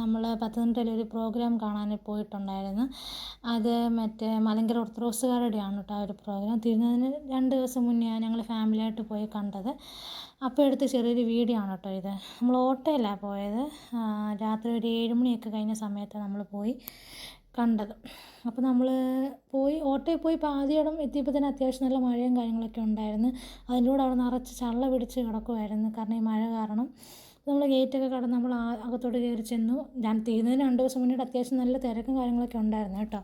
നമ്മൾ പത്തനംതിട്ടയിൽ ഒരു പ്രോഗ്രാം കാണാൻ പോയിട്ടുണ്ടായിരുന്നു. അത് മറ്റേ മലങ്കര ഓർത്തഡോക്സുകാരുടെയാണ് കേട്ടോ ആ ഒരു പ്രോഗ്രാം തീരുന്നതിന് രണ്ട് ദിവസം മുന്നെയാണ് ഞങ്ങൾ ഫാമിലിയായിട്ട് പോയി കണ്ടത്. അപ്പോൾ എടുത്ത ചെറിയൊരു വീഡിയോ ആണ് കേട്ടോ ഇത്. നമ്മൾ ഓട്ടോയിലാണ് പോയത്. രാത്രി ഒരു ഏഴ് മണിയൊക്കെ കഴിഞ്ഞ സമയത്ത് നമ്മൾ പോയി കണ്ടത്. അപ്പോൾ നമ്മൾ പോയി ഓട്ടോയിൽ പോയി പാതിയോളം എത്തിയപ്പോൾ തന്നെ അത്യാവശ്യം നല്ല മഴയും കാര്യങ്ങളൊക്കെ ഉണ്ടായിരുന്നു. അതിന്റെ കൂടെ അവിടെ നിറച്ച് ചള്ള പിടിച്ച് കിടക്കുമായിരുന്നു കാരണം ഈ മഴ കാരണം. നമ്മൾ ഗേറ്റൊക്കെ കടന്ന് നമ്മൾ അകത്തോട്ട് കയറി ചെന്നു. ഞാൻ തീരുന്നതിന് രണ്ട് ദിവസം മുന്നേ അത്യാവശ്യം നല്ല തിരക്കും കാര്യങ്ങളൊക്കെ ഉണ്ടായിരുന്നു കേട്ടോ.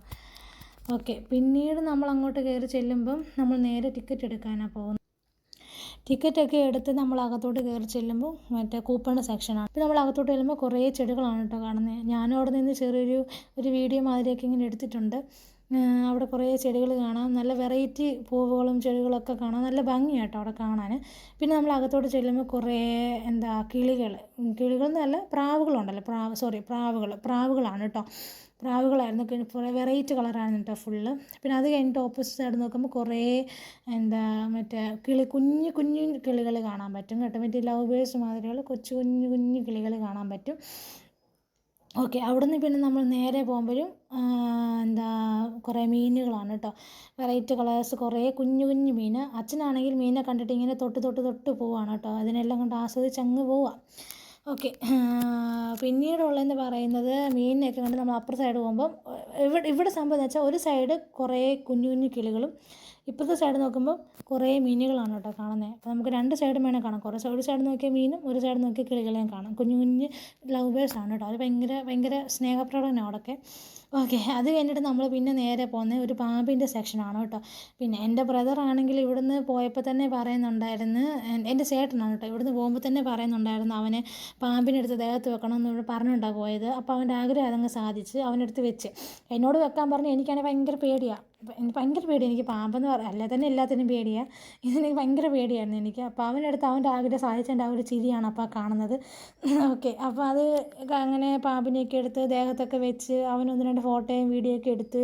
ഓക്കെ പിന്നീട് നമ്മൾ അങ്ങോട്ട് കയറി ചെല്ലുമ്പം നമ്മൾ നേരെ ടിക്കറ്റ് എടുക്കാനാണ് പോകുന്നത്. ടിക്കറ്റൊക്കെ എടുത്ത് നമ്മൾ അകത്തോട്ട് കയറി ചെല്ലുമ്പോൾ മറ്റേ കൂപ്പൺ സെക്ഷനാണ് അപ്പോൾ നമ്മൾ അകത്തോട്ട് ചെല്ലുമ്പോൾ കുറേ ചെടികളാണ് കേട്ടോ കാണുന്നത്. ഞാനും അവിടെ നിന്ന് ചെറിയൊരു ഒരു വീഡിയോ മാതിരിയൊക്കെ ഇങ്ങനെ എടുത്തിട്ടുണ്ട്. അവിടെ കുറേ ചെടികൾ കാണാം. നല്ല വെറൈറ്റി പൂവുകളും ചെടികളൊക്കെ കാണാം. നല്ല ഭംഗിയായിട്ടോ അവിടെ കാണാൻ. പിന്നെ നമ്മൾ അകത്തോട്ട് ചെല്ലുമ്പോൾ കുറേ എന്താ കിളികൾ. കിളികൾ എന്നല്ല പ്രാവുകളുണ്ടല്ലോ. പ്രാവ് സോറി പ്രാവുകൾ. പ്രാവുകളാണ് കേട്ടോ. പ്രാവുകളായിരുന്നു. കുറേ വെറൈറ്റി കളറാണ് കേട്ടോ ഫുള്ള്. പിന്നെ അത് കഴിഞ്ഞിട്ട് ഓപ്പോസിറ്റ് സൈഡ് നോക്കുമ്പോൾ കുറേ എന്താ മറ്റേ കിളി കുഞ്ഞു കുഞ്ഞു കിളികൾ കാണാൻ പറ്റും കേട്ടോ. മറ്റേ ലവ് ബേഴ്സ് മാതിരിയുള്ള കൊച്ചു കുഞ്ഞു കുഞ്ഞു കിളികൾ കാണാൻ പറ്റും. ഓക്കെ അവിടുന്ന് പിന്നെ നമ്മൾ നേരെ പോകുമ്പോഴും എന്താ കുറേ മീനുകളാണ് കേട്ടോ വെറൈറ്റി കളേഴ്സ് കുറേ കുഞ്ഞു കുഞ്ഞു മീൻ. അച്ഛനാണെങ്കിൽ മീനെ കണ്ടിട്ട് ഇങ്ങനെ തൊട്ട് തൊട്ട് തൊട്ട് പോവാണ് കേട്ടോ അതിനെല്ലാം കൊണ്ട് ആസ്വദിച്ച് അങ്ങ് പോവാം. ഓക്കെ പിന്നീടുള്ളതെന്ന് പറയുന്നത് മീനിനെയൊക്കെ കണ്ട് നമ്മൾ അപ്പുറ സൈഡ് പോകുമ്പം ഇവിടെ ഇവിടെ സംഭവം എന്ന് വെച്ചാൽ ഒരു സൈഡ് കുറേ കുഞ്ഞു കുഞ്ഞു കിളികളും ഇപ്പുറത്തെ സൈഡ് നോക്കുമ്പോൾ കുറേ മീനുകളാണ് കേട്ടോ കാണുന്നത് അപ്പോൾ നമുക്ക് രണ്ട് സൈഡും വേണേൽ കാണാം. കുറേ ഒരു സൈഡ് നോക്കിയാൽ മീനും ഒരു സൈഡ് നോക്കിയാൽ കിളികളെയും കാണാം. കുഞ്ഞു കുഞ്ഞ് ലവ് ബേഴ്സ് ആണ് കേട്ടോ. അത് ഭയങ്കര ഭയങ്കര സ്നേഹപ്രകടനമാണ് അവിടെയൊക്കെ ഓക്കെ അത് കഴിഞ്ഞിട്ട് നമ്മൾ പിന്നെ നേരെ പോകുന്നത് ഒരു പാമ്പിന്റെ സെക്ഷനാണ് കേട്ടോ. പിന്നെ എന്റെ ബ്രദർ ആണെങ്കിൽ ഇവിടുന്ന് പോയപ്പോൾ തന്നെ പറയുന്നുണ്ടായിരുന്നു എന്റെ ചേട്ടനാണ് കേട്ടോ. ഇവിടുന്ന് പോകുമ്പോൾ തന്നെ പറയുന്നുണ്ടായിരുന്നു അവനെ പാമ്പിനെടുത്ത് ദേഹത്ത് വെക്കണം എന്ന് ഇവിടെ പറഞ്ഞുകൊണ്ടാണ് പോയത്. അപ്പോൾ അവന്റെ ആഗ്രഹം അതങ്ങ് സാധിച്ച് അവനെടുത്ത് വെച്ച്. എന്നോട് വെക്കാൻ പറഞ്ഞു എനിക്കാണെങ്കിൽ ഭയങ്കര പേടിയാണ് എനിക്ക് ഭയങ്കര പേടി എനിക്ക് പാമ്പെന്ന് പറ അല്ല തന്നെ എല്ലാത്തിനും പേടിയാണ് എനിക്ക് ഭയങ്കര പേടിയായിരുന്നു എനിക്ക്. അപ്പോൾ അടുത്ത് അവന്റെ ആഗ്രഹം സാധിച്ചതിന്റെ ആ ഒരു ചിരിയാണ് അപ്പോൾ കാണുന്നത്. ഓക്കെ അപ്പോൾ അത് അങ്ങനെ പാമ്പിനെയൊക്കെ എടുത്ത് ദേഹത്തൊക്കെ വെച്ച് അവൻ ഒന്ന് രണ്ട് ഫോട്ടോയും വീഡിയോ ഒക്കെ എടുത്ത്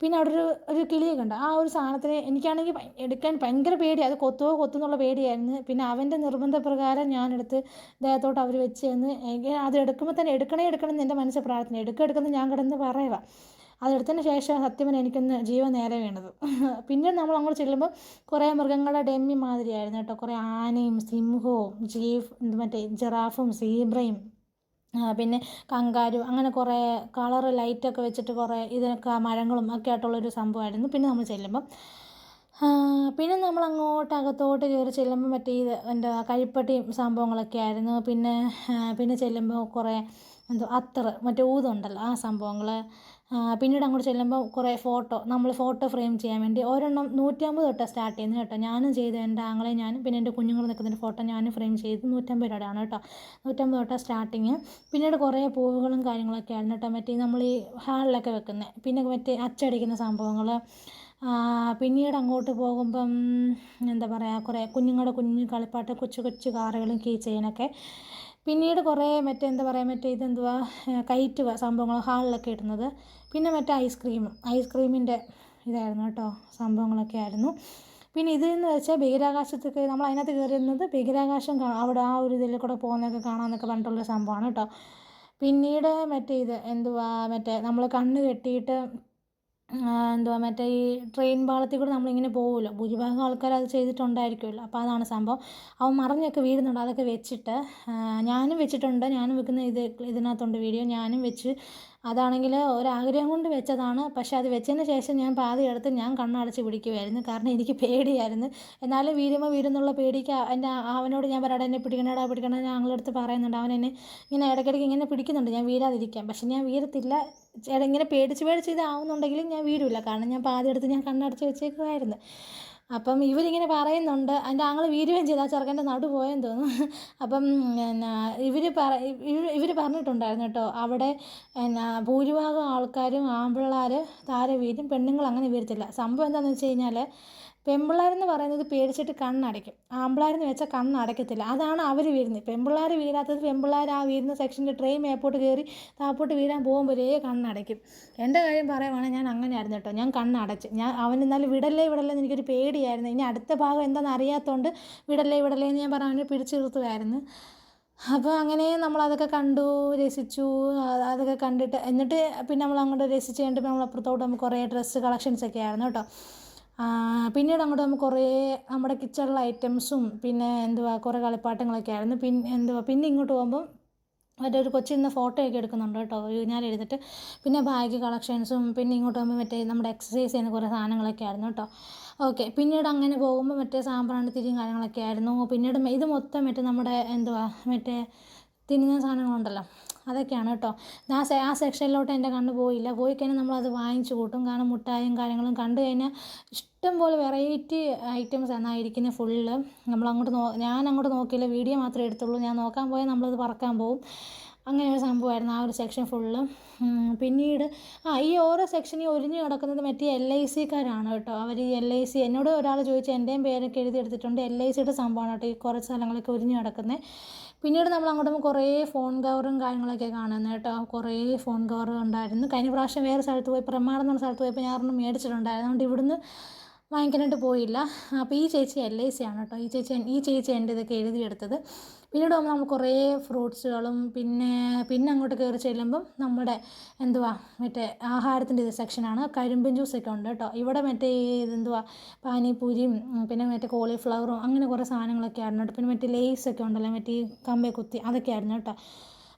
പിന്നെ അവിടെ ഒരു ഒരു കിളിയൊക്കെ ഉണ്ട്. ആ ഒരു സാധനത്തിന് എനിക്കാണെങ്കിൽ എടുക്കാൻ ഭയങ്കര പേടി അത് കൊത്തുവോ കൊത്തുന്നുള്ള പേടിയായിരുന്നു. പിന്നെ അവന്റെ നിർബന്ധപ്രകാരം ഞാനെടുത്ത് ദേഹത്തോട്ട് അവർ വെച്ച് തന്ന് അത് എടുക്കുമ്പോൾ തന്നെ എടുക്കണേ എടുക്കണം എന്ന് എന്റെ മനസ്സിൽ പ്രാർത്ഥന എടുക്കുക എടുക്കുന്നത് ഞാൻ കിടന്ന് പറയുക അതെടുത്തതിന് ശേഷം സത്യമന എനിക്കൊന്ന് ജീവൻ നേരെ വീണത്. പിന്നെ നമ്മൾ അങ്ങോട്ട് ചെല്ലുമ്പോൾ കുറേ മൃഗങ്ങളുടെ ഡെമ്മി മാതിരിയായിരുന്നു കേട്ടോ. കുറേ ആനയും സിംഹവും ജീഫ് മറ്റേ ജിറാഫും സീബ്രയും പിന്നെ കങ്കാരു അങ്ങനെ കുറേ കളറ് ലൈറ്റൊക്കെ വെച്ചിട്ട് കുറേ ഇതിനൊക്കെ മരങ്ങളും ഒക്കെ ആയിട്ടുള്ളൊരു സംഭവമായിരുന്നു. പിന്നെ നമ്മൾ ചെല്ലുമ്പം പിന്നെ നമ്മൾ അങ്ങോട്ട് അകത്തോട്ട് കയറി ചെല്ലുമ്പോൾ മറ്റേ ഇത് എന്താ കഴിപ്പട്ടിയും സംഭവങ്ങളൊക്കെ ആയിരുന്നു. പിന്നെ പിന്നെ ചെല്ലുമ്പോൾ കുറേ എന്തോ അത്തറ് മറ്റേ ഊതുണ്ടല്ലോ ആ സംഭവങ്ങൾ പിന്നീട് അങ്ങോട്ട് ചെല്ലുമ്പോൾ കുറേ ഫോട്ടോ നമ്മൾ ഫോട്ടോ ഫ്രെയിം ചെയ്യാൻ വേണ്ടി ഒരെണ്ണം നൂറ്റമ്പത് തൊട്ടാണ് സ്റ്റാർട്ട് ചെയ്യുന്നത് കേട്ടോ. ഞാനും ചെയ്തു എന്റെ ആങ്ങളെ ഞാനും പിന്നെ എന്റെ കുഞ്ഞുങ്ങൾ നിൽക്കുന്നതിന്റെ ഫോട്ടോ ഞാനും ഫ്രെയിം ചെയ്ത് നൂറ്റമ്പത് രൂപയാണ് കേട്ടോ. നൂറ്റമ്പത് തൊട്ടാണ് സ്റ്റാർട്ടിങ് പിന്നീട് കുറേ പൂവുകളും കാര്യങ്ങളൊക്കെ ആയിരുന്നു കേട്ടോ. മറ്റേ നമ്മൾ ഈ ഹാളിലൊക്കെ വെക്കുന്നത് പിന്നെ മറ്റേ അച്ചടിക്കുന്ന സംഭവങ്ങൾ പിന്നീട് അങ്ങോട്ട് പോകുമ്പം എന്താ പറയുക കുറേ കുഞ്ഞുങ്ങളുടെ കുഞ്ഞു കളിപ്പാട്ട് കൊച്ചു കൊച്ചു കാറുകളും കീ ചെയിനൊക്കെ പിന്നീട് കുറേ മറ്റേ എന്താ പറയുക മറ്റേ ഇതെന്തുവാ കയറ്റ് സംഭവങ്ങൾ ഹാളിലൊക്കെ ഇടുന്നത്. പിന്നെ മറ്റേ ഐസ്ക്രീം ഐസ്ക്രീമിന്റെ ഇതായിരുന്നു കേട്ടോ സംഭവങ്ങളൊക്കെ ആയിരുന്നു. പിന്നെ ഇതെന്ന് വെച്ചാൽ ബഹിരാകാശത്തൊക്കെ നമ്മൾ അതിനകത്ത് കയറുന്നത് ബഹിരാകാശം അവിടെ ആ ഒരു ഇതിൽ കൂടെ പോകുന്നതൊക്കെ കാണാമെന്നൊക്കെ പറഞ്ഞിട്ടുള്ളൊരു സംഭവമാണ് കേട്ടോ. പിന്നീട് മറ്റേ ഇത് എന്തുവാ മറ്റേ നമ്മൾ കണ്ണ് കെട്ടിയിട്ട് എന്തുവാ മറ്റേ ഈ ട്രെയിൻ പാളത്തിൽ കൂടെ നമ്മളിങ്ങനെ പോകുമല്ലോ ഭൂരിഭാഗം ആൾക്കാർ അത് ചെയ്തിട്ടുണ്ടായിരിക്കുമല്ലോ. അപ്പോൾ അതാണ് സംഭവം. അവൻ മറിഞ്ഞൊക്കെ വീഴുന്നുണ്ട്. അതൊക്കെ വെച്ചിട്ട് ഞാനും വെച്ചിട്ടുണ്ട്. ഞാനും വെക്കുന്ന ഇത് ഇതിനകത്തുണ്ട് വീഡിയോ. ഞാനും വെച്ച് അതാണെങ്കിൽ ഒരാഗ്രഹം കൊണ്ട് വെച്ചതാണ്. പക്ഷേ അത് വെച്ചതിന് ശേഷം ഞാൻ പാതി എടുത്ത് ഞാൻ കണ്ണടച്ച് പിടിക്കുമായിരുന്നു കാരണം എനിക്ക് പേടിയായിരുന്നു. എന്നാലും വീരുമ്പോൾ വീരുന്നുള്ള പേടിക്ക് എന്റെ അവനോട് ഞാൻ പറയാം എന്നെ പിടിക്കണടാ പിടിക്കണ അങ്ങളെടുത്ത് പറയുന്നുണ്ട്. അവൻ എന്നെ ഇങ്ങനെ ഇടയ്ക്കിടയ്ക്ക് ഇങ്ങനെ പിടിക്കുന്നുണ്ട്. ഞാൻ വീരാതിരിക്കാം പക്ഷേ ഞാൻ വീരത്തില്ല. ഇങ്ങനെ പേടിച്ച് പേടിച്ച് ഇതാവുന്നുണ്ടെങ്കിലും ഞാൻ വീഴില്ല കാരണം ഞാൻ പാതി എടുത്ത് ഞാൻ കണ്ണടച്ച് വെച്ചേക്കുമായിരുന്നു അപ്പം ഇവരിങ്ങനെ പറയുന്നുണ്ട് എന്റെ ആങ്ങൾ വീര്യം ചെയ്ത് ആ ചെറുക്കന്റെ നടു പോയെന്ന് തോന്നുന്നു. അപ്പം എന്നാ ഇവർ പറ ഇവർ പറഞ്ഞിട്ടുണ്ടായിരുന്നു കേട്ടോ അവിടെ എന്നാ ഭൂരിഭാഗം ആൾക്കാരും ആൺപിള്ളേർ താരെ വീരും പെണ്ണുങ്ങൾ അങ്ങനെ വീരത്തില്ല സംഭവം എന്താണെന്ന് വെച്ച് കഴിഞ്ഞാൽ പെൺപിള്ളേരെന്ന് പറയുന്നത് പേടിച്ചിട്ട് കണ്ണടയ്ക്കും. ആമ്പിളാരെന്ന് വെച്ചാൽ കണ്ണടയ്ക്കത്തില്ല. അതാണ് അവർ വീഴുന്നത്. പെൺപിള്ളേർ വീരാത്തത് പെൺപിള്ളേർ ആ വീരുന്ന സെക്ഷന്റെ ട്രെയിൻ മേപ്പോട്ട് കയറി താപ്പോട്ട് വീഴാൻ പോകുമ്പോഴേ കണ്ണടയ്ക്കും. എന്റെ കാര്യം പറയുവാണെങ്കിൽ ഞാൻ അങ്ങനെയായിരുന്നു കേട്ടോ. ഞാൻ കണ്ണടച്ച്. ഞാൻ അവൻ എന്നാലും വിടല്ലേ വിടല്ലേ എനിക്കൊരു പേടിയായിരുന്നു. ഇനി അടുത്ത ഭാഗം എന്താണെന്ന് അറിയാത്തതുകൊണ്ട് വിടല്ലേ വിടല്ലേ എന്ന് ഞാൻ പറഞ്ഞു പിടിച്ചു നിർത്തുമായിരുന്നു അപ്പോൾ അങ്ങനെ നമ്മളതൊക്കെ കണ്ടു രസിച്ചു. അതൊക്കെ കണ്ടിട്ട് എന്നിട്ട് പിന്നെ നമ്മൾ അങ്ങോട്ട് രസിച്ച് കഴിഞ്ഞിട്ട് നമ്മൾ അപ്പുറത്തോട്ട് നമുക്ക് കുറേ ഡ്രസ്സ് കളക്ഷൻസ് ഒക്കെ ആയിരുന്നു കേട്ടോ. പിന്നീട് അങ്ങോട്ട് നമുക്ക് കുറേ നമ്മുടെ കിച്ചണിലെ ഐറ്റംസും പിന്നെ എന്തുവാ കുറേ കളിപ്പാട്ടങ്ങളൊക്കെ ആയിരുന്നു. പിന്നെ എന്തുവാ പിന്നെ ഇങ്ങോട്ട് പോകുമ്പം മറ്റേ ഒരു കൊച്ചിരുന്ന് ഫോട്ടോ ഒക്കെ എടുക്കുന്നുണ്ട് കേട്ടോ. ഊഞ്ഞാലെടുത്തിട്ട് പിന്നെ ബാഗ് കളക്ഷൻസും പിന്നെ ഇങ്ങോട്ട് പോകുമ്പോൾ മറ്റേ നമ്മുടെ എക്സസൈസ് ചെയ്യുന്ന കുറേ സാധനങ്ങളൊക്കെ ആയിരുന്നു കേട്ടോ. ഓക്കെ പിന്നീട് അങ്ങനെ പോകുമ്പോൾ മറ്റേ സാമ്പ്രാണി തിരിയും കാര്യങ്ങളൊക്കെ ആയിരുന്നു. പിന്നീട് ഇത് മൊത്തം മറ്റേ നമ്മുടെ എന്തുവാ മറ്റേ തിന്നുന്ന സാധനങ്ങളുണ്ടല്ലോ അതൊക്കെയാണ് കേട്ടോ. ആ സെ ആ സെക്ഷനിലോട്ട് എന്റെ കണ്ണ് പോയില്ല. പോയി കഴിഞ്ഞാൽ നമ്മളത് വാങ്ങിച്ചു കൂട്ടും. കാരണം മുട്ടായും കാര്യങ്ങളും കണ്ടു കഴിഞ്ഞാൽ ഇഷ്ടം പോലെ വെറൈറ്റി ഐറ്റംസ് എന്നായിരിക്കുന്നത് ഫുള്ള്. നമ്മളങ്ങോട്ട് നോ ഞാൻ അങ്ങോട്ട് നോക്കിയില്ല. വീഡിയോ മാത്രമേ എടുത്തുള്ളൂ. ഞാൻ നോക്കാൻ പോയാൽ നമ്മളത് പറക്കാൻ പോകും അങ്ങനെ ഒരു സംഭവമായിരുന്നു ആ ഒരു സെക്ഷൻ ഫുള്ള് പിന്നീട് ആ ഈ ഓരോ സെക്ഷനിൽ ഒരിഞ്ഞു കിടക്കുന്നത് മറ്റേ എൽ ഐ സിക്കാരാണ് കേട്ടോ. അവർ ഈ എൽ ഐ സി എന്നോട് ഒരാൾ ചോദിച്ചു എന്റെയും പേരൊക്കെ എഴുതി എടുത്തിട്ടുണ്ട്? എൽ ഐ സിയുടെ സംഭവമാണ് കേട്ടോ ഈ കുറച്ച് സ്ഥലങ്ങളൊക്കെ ഒരിഞ്ഞു കിടക്കുന്നത്. പിന്നീട് നമ്മൾ അങ്ങോട്ട് കുറേ ഫോൺ കവറും കാര്യങ്ങളൊക്കെ കാണുന്നത് കേട്ടോ. കുറേ ഫോൺ കവർ ഉണ്ടായിരുന്നു. കഴിഞ്ഞ പ്രാവശ്യം വേറെ സ്ഥലത്ത് പോയി പ്രമാണം സ്ഥലത്ത് പോയപ്പോൾ ഞാൻ മേടിച്ചിട്ടുണ്ടായിരുന്നു. അതുകൊണ്ട് ഇവിടുന്ന് വാങ്ങിക്കാനായിട്ട് പോയില്ല. അപ്പോൾ ഈ ചേച്ചി എൽ ഐ സി ആണ് കേട്ടോ. ഈ ചേച്ചി ഈ ചേച്ചി എന്റെ ഇതൊക്കെ എഴുതിയെടുത്തത് പിന്നീട് പോകുമ്പോൾ നമ്മൾ കുറേ ഫ്രൂട്ട്സുകളും പിന്നെ പിന്നെ അങ്ങോട്ട് കയറി ചെല്ലുമ്പം നമ്മുടെ എന്തുവാ മറ്റേ ആഹാരത്തിന്റെ ഇത് സെക്ഷനാണ് കരിമ്പിൻ ജ്യൂസൊക്കെ ഉണ്ട് കേട്ടോ. ഇവിടെ മറ്റേ ഇതെന്തുവാ പാനിപ്പൂരിയും പിന്നെ മറ്റേ കോളിഫ്ലവറും അങ്ങനെ കുറേ സാധനങ്ങളൊക്കെ ആയിരുന്നു കേട്ടോ. പിന്നെ മറ്റേ ലേസൊക്കെ ഉണ്ടല്ലോ മറ്റേ കമ്പേ കുത്തി അതൊക്കെ ആയിരുന്നു കേട്ടോ.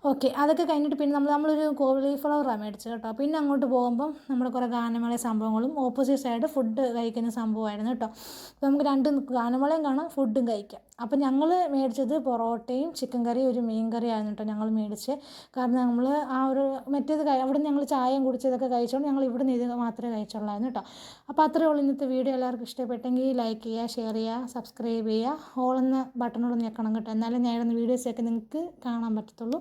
ഓക്കെ അതൊക്കെ കഴിഞ്ഞിട്ട് പിന്നെ നമ്മൾ നമ്മളൊരു കോളിഫ്ലവറാണ് മേടിച്ചത് കേട്ടോ. പിന്നെ അങ്ങോട്ട് പോകുമ്പം നമ്മുടെ കുറേ ഗാനമേള സംഭവങ്ങളും ഓപ്പോസിറ്റ് സൈഡ് ഫുഡ് കഴിക്കുന്ന സംഭവമായിരുന്നു കേട്ടോ. അപ്പോൾ നമുക്ക് രണ്ടും ഗാനമേളയും കാണാം ഫുഡും കഴിക്കാം. അപ്പം ഞങ്ങൾ മേടിച്ചത് പൊറോട്ടയും ചിക്കൻ കറിയും ഒരു മീൻ കറി ആയിരുന്നു കേട്ടോ ഞങ്ങൾ മേടിച്ച്. കാരണം നമ്മൾ ആ ഒരു മറ്റേത് അവിടെ ഞങ്ങൾ ചായയും കുടിച്ചതൊക്കെ കഴിച്ചോണ്ട് ഞങ്ങൾ ഇവിടെ നിന്ന് ഇത് മാത്രമേ കഴിച്ചുള്ളായിരുന്നു കേട്ടോ അപ്പോൾ അത്രയേ ഉള്ളൂ ഇന്നത്തെ വീഡിയോ. എല്ലാവർക്കും ഇഷ്ടപ്പെട്ടെങ്കിൽ ലൈക്ക് ചെയ്യുക ഷെയർ ചെയ്യുക സബ്സ്ക്രൈബ് ചെയ്യുക. എന്ന ബട്ടണോട് ഞെക്കണം കേട്ടോ. എന്നാലും ഞാൻ വീഡിയോസൊക്കെ നിങ്ങൾക്ക് കാണാൻ പറ്റത്തുള്ളൂ.